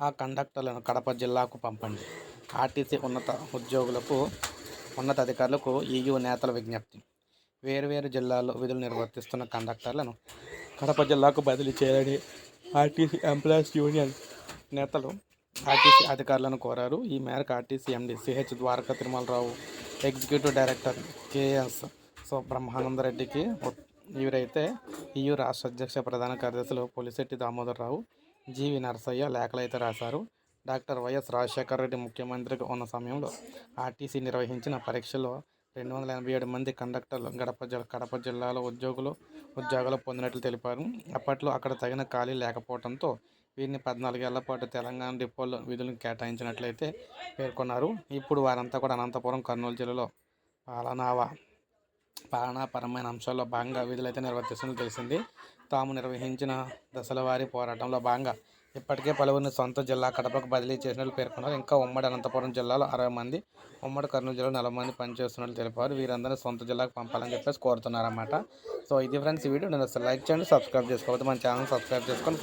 ఆ కండక్టర్లను కడప జిల్లాకు పంపండి. ఆర్టీసీ ఉన్నత ఉద్యోగులకు ఉన్నతాధికారులకు ఈయూ నేతల విజ్ఞప్తి. వేరువేరు జిల్లాల్లో విధులు నిర్వర్తిస్తున్న కండక్టర్లను కడప జిల్లాకు బదిలీ చేయాలని ఆర్టీసీ ఎంప్లాయీస్ యూనియన్ నేతలు ఆర్టీసీ అధికారులను కోరారు. ఈ మేరకు RTC MD CH Dwaraka Tirumalarao executive director KS so బ్రహ్మానందరెడ్డికి ఉత్- వీరైతే ఈయూ రాష్ట్ర అధ్యక్ష ప్రధాన కార్యదర్శులు పులిశెట్టి దామోదరరావు జీవి నరసయ్య లేఖలైతే రాశారు. డాక్టర్ వైఎస్ రాజశేఖర రెడ్డి ముఖ్యమంత్రిగా ఉన్న సమయంలో ఆర్టీసీ నిర్వహించిన పరీక్షలో రెండు వందల ఎనభై ఏడు మంది కండక్టర్లు గడప జిల్లా కడప జిల్లాలో ఉద్యోగులు ఉద్యోగాలు పొందినట్లు తెలిపారు. అప్పట్లో అక్కడ తగిన ఖాళీ లేకపోవడంతో వీరిని పద్నాలుగేళ్ళ పాటు తెలంగాణ డిపోల్లో విధులను కేటాయించినట్లయితే పేర్కొన్నారు. ఇప్పుడు వారంతా కూడా అనంతపురం కర్నూలు జిల్లాలో పాలనావా పాలనాపరమైన అంశాల్లో భాగంగా విధులైతే నిర్వర్తిస్తున్నట్లు తెలిసింది. తాము నిర్వహించిన దశలవారీ పోరాటంలో భాగంగా ఇప్పటికే పలువురిని సొంత జిల్లా కడపకు బదిలీ చేసినట్లు పేర్కొన్నారు. ఇంకా ఉమ్మడి అనంతపురం జిల్లాలో అరవై మంది ఉమ్మడి కర్నూలు జిల్లాలో నలభై మంది పనిచేస్తున్నట్లు తెలిపారు. వీరందరినీ సొంత జిల్లాకు పంపాలని చెప్పేసి కోరుతున్నారన్నమాట. సో ఇది ఫ్రెండ్స్ ఈ వీడియో. నేను లైక్ చేయండి సబ్స్క్రైబ్ చేసుకోవద్దు మన ఛానల్ సబ్స్క్రైబ్ చేసుకొని